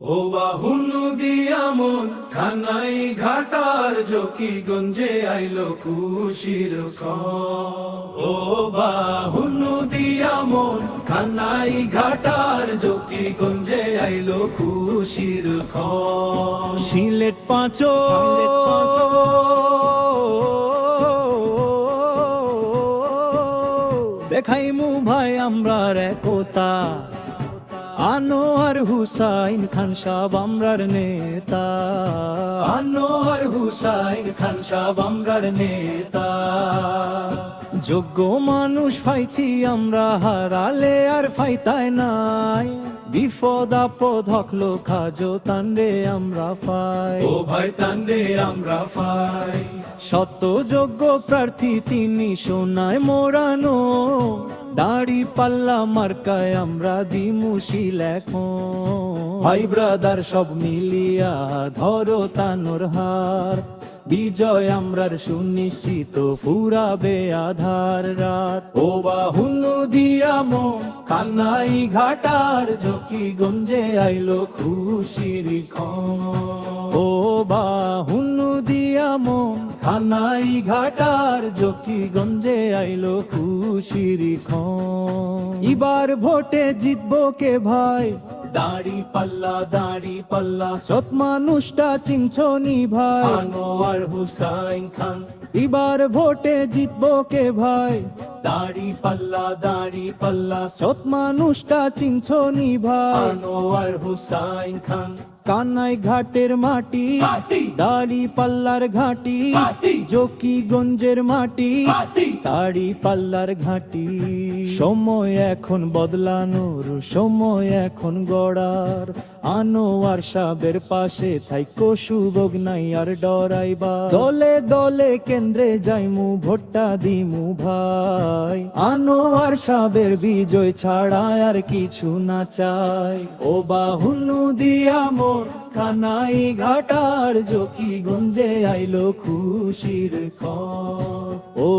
ও বাহু দিয়ামন খানাই ঘাটার জকিগঞ্জে আইলো খুশির ও বাহু দিয়ামন খানাই ঘাটার জকিগঞ্জে আইলো খুশির খ সিলেট পাঁচো দেখাইমু ভাই আমরা রে কোতা আনোয়ার হুসাইন খান সাহ আমরার নেতা। আনোয়ার হুসাইন খান সাহ আমরার নেতা। যোগ্য মানুষ পাইছি আমরা হারালে আর ফাইতায় নাই। বিপদ আপদ হকলো খাজো তান্ডে আমরা পাই ও ভাই তান্ডে আমরা ফাই। সত্য যোগ্য প্রার্থী তিনি সোনায় মোরানো দাড়ি পাল্লা মার্কায় আমরা দিমুশিল এখন ভাই ব্রাদার সব মিলিয়া ধরো তানোর হার। বিজয় আমরার সুনিশ্চিত ফুরাবে আধার রাত। ও বাহুনু দিয়া মন কান্নাই ঘাটার জকি গঞ্জে আইলো খুশির। ও বাহুনু দিয়া মন, কান্নাই ঘাটার জকি গঞ্জে আইলো খুশির খন ইবার ভোটে জিতবো কে ভাই দাড়ি পাল্লা দাড়ি পাল্লা। সৎ মানুষটা চিনছনি ভাই। আনোয়ার হুসাইন খান। এবার ভোটে জিতবো কে ভাই? দাড়ি পাল্লা দাড়ি পাল্লা। সৎ মানুষটা চিনছনি ভাই। আনোয়ার হুসাইন খান। কানাই ঘাটের মাটি। দাড়ি পাল্লার ঘাটি মাটি। জকি গঞ্জের মাটি। তাড়ি পাল্লার ঘাটি। সময় এখন বদলানোর, সময় এখন গড়ার। আনোয়ার সাবের পাশে থাইকো, সুযোগ নাই আর ডরাইবা দলে দলে কেন্দ্রে যাইমু, ভোট্টা দিমু ভাই। আনোয়ার সাবের বিজয় ছাড়া আর কিছু না চাই। ও বাহুনু দিয়া মোর কানাই ঘাটার জকি গুঞ্জে আইলো খুশির খন ও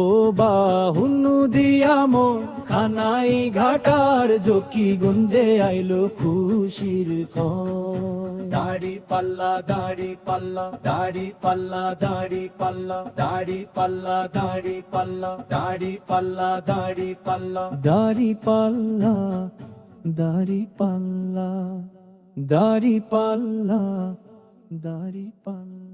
বাহুনু দিয়া মোর কানাই ঘাটার জকি গঞ্জে আইলো খুশির দাড়ি পাল্লা দাড়ি পাল্লা দাড়ি পাল্লা দাড়ি পাল্লা দাড়ি পাল্লা দাড়ি পাল্লা দাড়ি পাল্লা দাড়ি পাল্লা দাড়ি পাল্লা দাড়ি পাল্লা দাড়ি পাল্লা দাড়ি পাল্লা